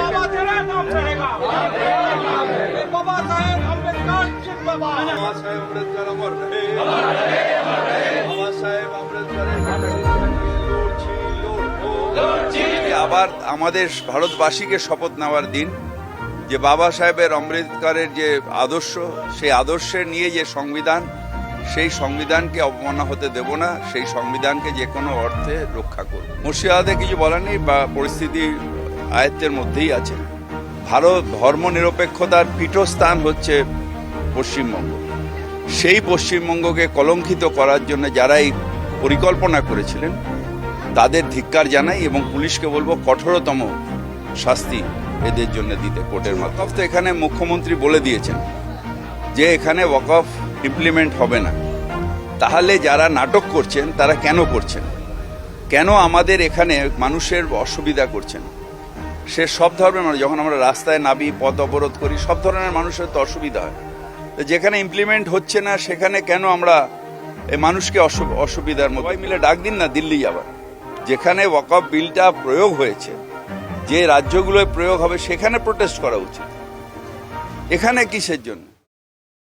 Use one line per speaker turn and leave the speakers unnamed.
बाबा तेरा नाम रहेगा बाबा साहेब अम्बेडकर बाबा साहेब अम्बेडकर अमर रहे बाबा साहेब अम्बेडकर আবার আমাদের ভারতবাসীকে শপথ নেওয়ার দিন। যে বাবা সাহেবের অমৃতকারের যে আদর্শ সেই আদর্শের নিয়ে যে সংবিধান সেই সংবিধানকে অবমাননা হতে দেব না। সেই সংবিধানকে যে কোনো অর্থে রক্ষা করব। মুর্শিদাবাদে কিছু বলার নেই বা পরিস্থিতি আয়ত্তের মধ্যেই আছে। ভারত ধর্মনিরপেক্ষতার পীঠস্থান হচ্ছে পশ্চিমবঙ্গ। সেই পশ্চিমবঙ্গকে কলঙ্কিত করার জন্য যারা এই পরিকল্পনা করেছিলেন, তাদের ধিক্কার জানাই এবং পুলিশকে বলব কঠোরতম শাস্তি এদের জন্য দিতে কোর্টের মাধ্যমে। তো এখানে মুখ্যমন্ত্রী বলে দিয়েছেন যে এখানে ওয়াকফ ইমপ্লিমেন্ট হবে না। তাহলে যারা নাটক করছেন, তারা কেন করছেন? কেন আমাদের এখানে মানুষের অসুবিধা করছেন? সে সব ধর্মের মানুষ, যখন আমরা রাস্তায় নাবি পথ অবরোধ করি, সব ধরনের মানুষের তো অসুবিধা হয়। তো যেখানে ইমপ্লিমেন্ট হচ্ছে না, সেখানে কেন আমরা এই মানুষকে অসু- অসুবিধার মতো মিলে ডাক দিন না, দিল্লি যাবার যেখানে ওয়াকফ বিলটা প্রয়োগ হয়েছে, যে রাজ্যগুলোয় প্রয়োগ হবে, সেখানে প্রোটেস্ট করা উচিত। এখানে কিসের জন্য?